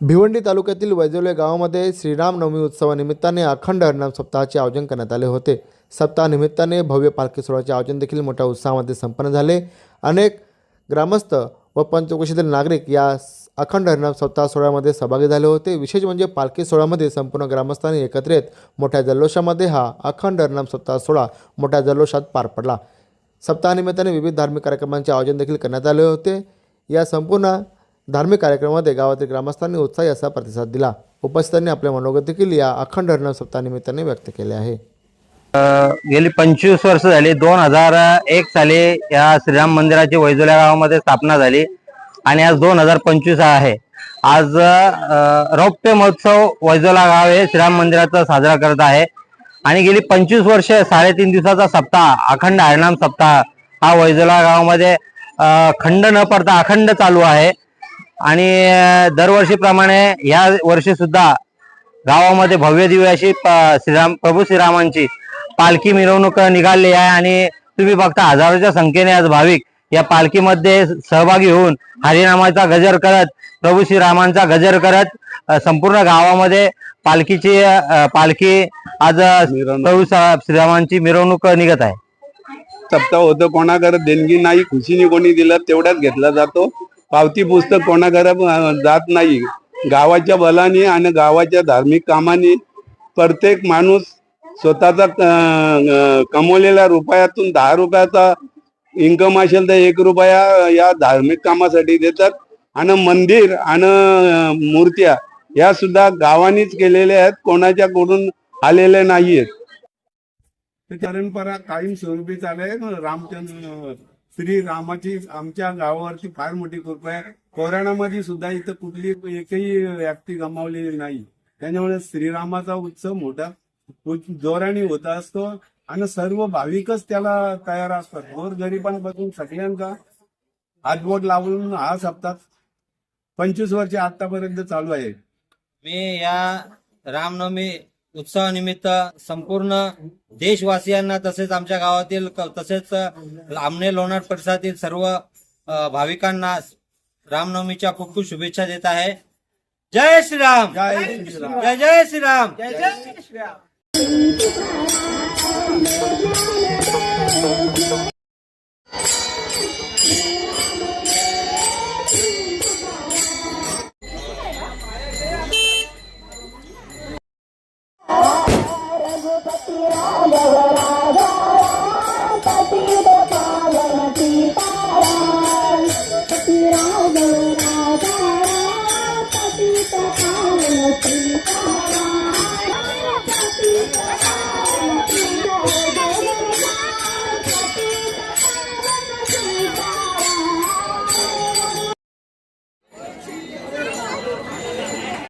भिवंडी तालुक्यातील वैजवले गावामध्ये श्रीरामनवमी उत्सवानिमित्ताने अखंड हरिनाम सप्ताहाचे आयोजन करण्यात आले होते. सप्ताहानिमित्ताने भव्य पालखी सोहळ्याचे आयोजन देखील मोठ्या उत्साहामध्ये संपन्न झाले. अनेक ग्रामस्थ व पंचकोशीतील नागरिक या अखंड हरिनाम सप्ताह सोहळ्यामध्ये सहभागी झाले होते. विशेष म्हणजे पालखी सोहळ्यामध्ये संपूर्ण ग्रामस्थांनी एकत्र येत मोठ्या जल्लोषामध्ये हा अखंड हरिनाम सप्ताह सोहळा मोठ्या जल्लोषात पार पडला. सप्ताहानिमित्ताने विविध धार्मिक कार्यक्रमांचे आयोजन देखील करण्यात आले होते. या संपूर्ण धार्मिक कार्यक्रमामध्ये गावातील ग्रामस्थांनी उत्साही असा प्रतिसाद दिला. उपस्थितांनी आपले मनोगत देखील या अखंड हरिनाम सप्ताहानिमित्ताने व्यक्त केले आहे. गेली पंचवीस वर्ष झाली. दोन हजार एक साली या श्रीराम मंदिराची वैजोल्या गावामध्ये स्थापना झाली आणि आज दोन हजार पंचवीस आहे. आज रौप्य महोत्सव वैजोला गाव हे श्रीराम मंदिराचा साजरा करत आहे. आणि गेली पंचवीस वर्ष साडेतीन दिवसाचा सप्ताह अखंड हरिनाम सप्ताह हा वैजोला गावामध्ये खंड न पडता अखंड चालू आहे. आणि दरवर्षीप्रमाणे या वर्षी सुद्धा गावामध्ये भव्य दिव्य अशी श्रीराम प्रभू श्रीरामांची पालखी मिरवणूक निघाली आहे आणि तुम्ही बघता हजारोच्या संख्येने आज भाविक या पालखीमध्ये सहभागी होऊन हरिनामाचा गजर करत प्रभू श्रीरामांचा गजर करत संपूर्ण गावामध्ये पालखीची पालखी आज प्रभू श्रीरामांची मिरवणूक निघत आहे. सप्ताह होतं कोणाकडे देणगी नाही खुशीने कोणी दिलं तेवढ्याच घेतला जातो. पावती पुस्तक कोणाकडे जात नाही. गावाच्या बलाने आणि गावाच्या धार्मिक कामाने प्रत्येक माणूस स्वतःचा कमवलेल्या रुपयातून दहा रुपयाचा इन्कम असेल तर एक रुपया या धार्मिक कामासाठी देतात. आणि मंदिर आणि मूर्त्या या सुद्धा गावानीच केलेल्या आहेत. कोणाच्याकडून आलेल्या नाहीयेत. ते परंपरा कायम स्वरूपी चालू रामचंद्र श्री रामाची आमच्या गावावरती फार मोठी कृपा आहे. कोरोनामध्ये सुद्धा इथं कुठली एकही व्यक्ती गमावलेली नाही. त्याच्यामुळे श्रीरामाचा उत्सव मोठा जोराने होत असतो आणि सर्व भाविकच त्याला तयार असतात. गोर गरिबांपासून सगळ्यांका हातबोट लावून हा सप्ताह पंचवीस वर्ष आतापर्यंत चालू आहे. मी या रामनवमी उत्सवानिमित्त संपूर्ण देशवासियांना तसेच आमच्या गावातील क- तसेच आमने लोणार परिसरातील सर्व भाविकांना रामनवमीच्या खूप खूप शुभेच्छा देत आहे. जय श्रीराम! जय श्रीराम! जय जय श्रीराम! जय जय श्रीराम!